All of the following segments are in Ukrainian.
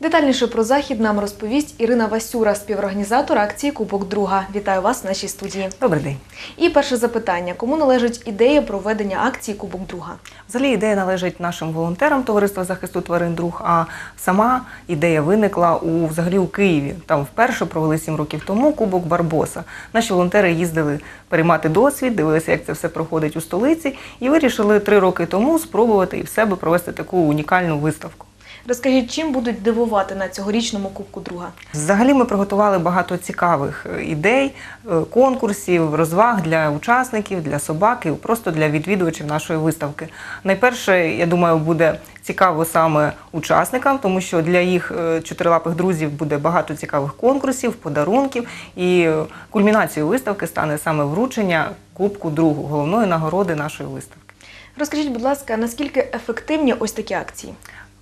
Детальніше про захід нам розповість Ірина Васюра, співорганізатор акції Кубок Друга. Вітаю вас в нашій студії. Добрий день. І перше запитання: кому належить ідея проведення акції Кубок Друга? Взагалі ідея належить нашим волонтерам Товариства захисту тварин друг. А сама ідея виникла у взагалі у Києві. Там вперше провели сім років тому Кубок Барбоса. Наші волонтери їздили переймати досвід, дивилися, як це все проходить у столиці, і вирішили три роки тому спробувати і в себе провести таку унікальну виставку. Розкажіть, чим будуть дивувати на цьогорічному Кубку Друга? Взагалі ми приготували багато цікавих е, ідей, е, конкурсів, розваг для учасників, для собак і просто для відвідувачів нашої виставки. Найперше, я думаю, буде цікаво саме учасникам, тому що для їх е, чотирилапих друзів буде багато цікавих конкурсів, подарунків. І кульмінацією виставки стане саме вручення Кубку другу, головної нагороди нашої виставки. Розкажіть, будь ласка, наскільки ефективні ось такі акції?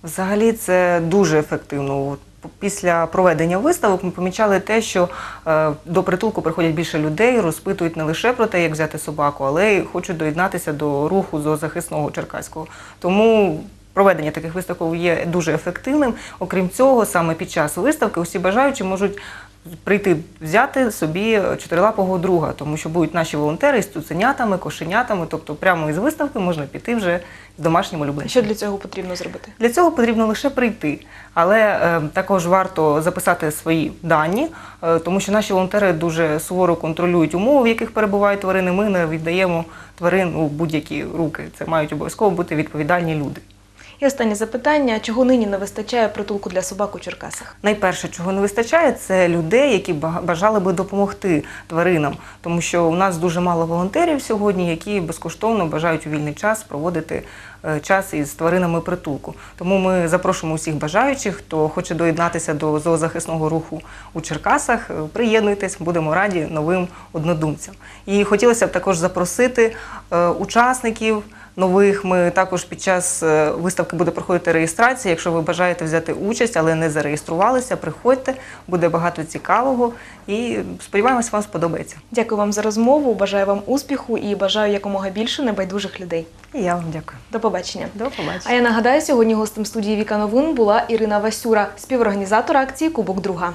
Взагалі це дуже ефективно. Після проведення виставок ми помічали те, що е, до притулку приходять більше людей, розпитують не лише про те, як взяти собаку, але й хочуть доєднатися до руху зоозахисного черкаського. Тому проведення таких виставок є дуже ефективним. Окрім цього, саме під час виставки усі бажаючі можуть прийти взяти собі чотирилапого друга, тому що будуть наші волонтери з цуценятами, кошенятами. Тобто, прямо із виставки можна піти вже з домашнім улюбленцем. Що для цього потрібно зробити? Для цього потрібно лише прийти, але е, також варто записати свої дані, е, тому що наші волонтери дуже суворо контролюють умови, в яких перебувають тварини. Ми не віддаємо тварин у будь-які руки. Це мають обов'язково бути відповідальні люди. І останнє запитання: чого нині не вистачає притулку для собак у Черкасах? Найперше, чого не вистачає, це людей, які ба- бажали би допомогти тваринам, тому що у нас дуже мало волонтерів сьогодні, які безкоштовно бажають у вільний час проводити е, час із тваринами притулку. Тому ми запрошуємо усіх бажаючих, хто хоче доєднатися до зоозахисного руху у Черкасах. е, Приєднуйтесь, будемо раді новим однодумцям. І хотілося б також запросити е, учасників. Нових ми також під час е, виставки буде проходити реєстрація. Якщо ви бажаєте взяти участь, але не зареєструвалися, приходьте, буде багато цікавого і сподіваємось, вам сподобається. Дякую вам за розмову. Бажаю вам успіху і бажаю якомога більше небайдужих людей. І я вам дякую. До побачення. До побачення. А я нагадаю, сьогодні гостем студії Віка Новин була Ірина Васюра, співорганізатор акції Кубок Друга.